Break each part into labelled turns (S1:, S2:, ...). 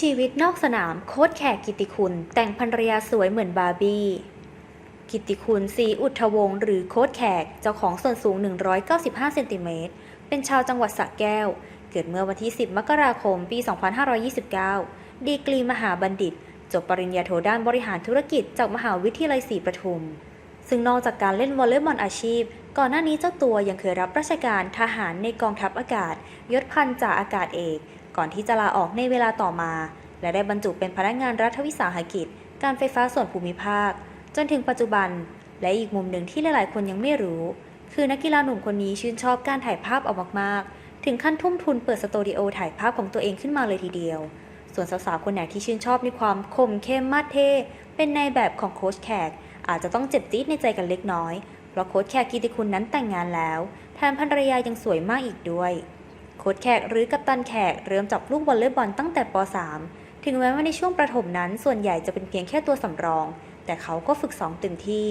S1: ชีวิตนอกสนามโค้ชแขกกิติคุณ แต่งภรรยาสวยเหมือนบาร์บี้ กิติคุณศรีอุทวงหรือโค้ชแขกเจ้าของส่วนสูง 195 เซนติเมตร เป็นชาวจังหวัดสระแก้ว เกิดเมื่อวันที่ 10 มกราคม ปี 2529 ดีกรีมหาบัณฑิต จบปริญญาโทด้านบริหารธุรกิจจากมหาวิทยาลัยศรีประทุม ซึ่งนอกจากการเล่นวอลเลย์บอลอาชีพ ก่อนหน้านี้เจ้าตัวยังเคยรับราชการทหารในกองทัพอากาศ ยศพันจ่าอากาศเอก ก่อนที่จะลาออกในเวลาต่อมา และได้บรรจุเป็นพนักงานรัฐวิสาหกิจ การไฟฟ้าส่วนภูมิภาค จนถึงปัจจุบัน และอีกมุมหนึ่งที่หลาย ๆ คนยังไม่รู้ คือนักกีฬาหนุ่มคนนี้ชื่นชอบการถ่ายภาพเอามาก ๆ ถึงขั้นทุ่มทุนเปิดสตูดิโอถ่ายภาพของตัวเองขึ้นมาเลยทีเดียว ส่วนสาว ๆ คนไหนที่ชื่นชอบในความคมเข้มมาดเท่เป็นในแบบของโค้ชแขก อาจจะต้องเจ็บจี๊ดในใจกันเล็กน้อย เพราะโค้ชแขกกิติคุณนั้นแต่งงานแล้วแถมภรรยายังสวยมากอีกด้วย โค้ชแขกหรือกัปตันแขกเริ่มจับลูกวอลเลย์บอลตั้งแต่ป .3 ถึงแม้ว่าในช่วงประถมนั้น ส่วนใหญ่จะเป็นเพียงแค่ตัวสำรอง แต่เขาก็ฝึกซ้อมเต็มที่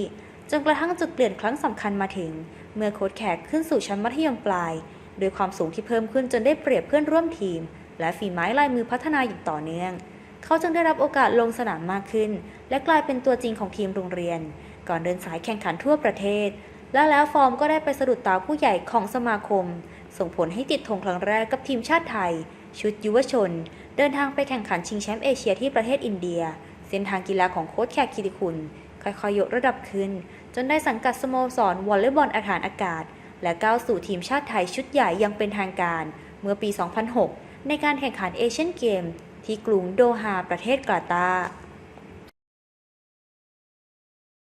S1: จนกระทั่งจุดเปลี่ยนครั้งสำคัญมาถึง เมื่อโค้ชแขกขึ้นสู่ชั้นมัธยมปลายโดยความสูงที่เพิ่มขึ้นจนได้เปรียบเพื่อนร่วมทีม และฝีไม้ลายมือพัฒนาอย่างต่อเนื่อง เขาจึงได้รับโอกาสลงสนามมากขึ้น และกลายเป็นตัวจริงของทีมโรงเรียน ก่อนเดินสายแข่งขันทั่วประเทศ และแล้วฟอร์มก็ได้ไปสะดุดตาผู้ใหญ่ของสมาคม ส่งผลให้ติดธงครั้งแรกกับทีมชาติไทย ชุดยุวชน เดินทางไปแข่งขันชิงแชมป์เอเชียที่ประเทศอินเดีย เส้นทางกีฬาของโค้ชแขกคิติคุณ ค่อยๆยกระดับขึ้น จนได้สังกัดสโมสรวอลเลย์บอลอาฐานอากาศ และก้าวสู่ทีมชาติไทยชุดใหญ่ยังเป็นทางการ เมื่อปี 2006 ในการแข่งขันเอเชียนเกม ที่กรุงโดฮาประเทศกาตาร์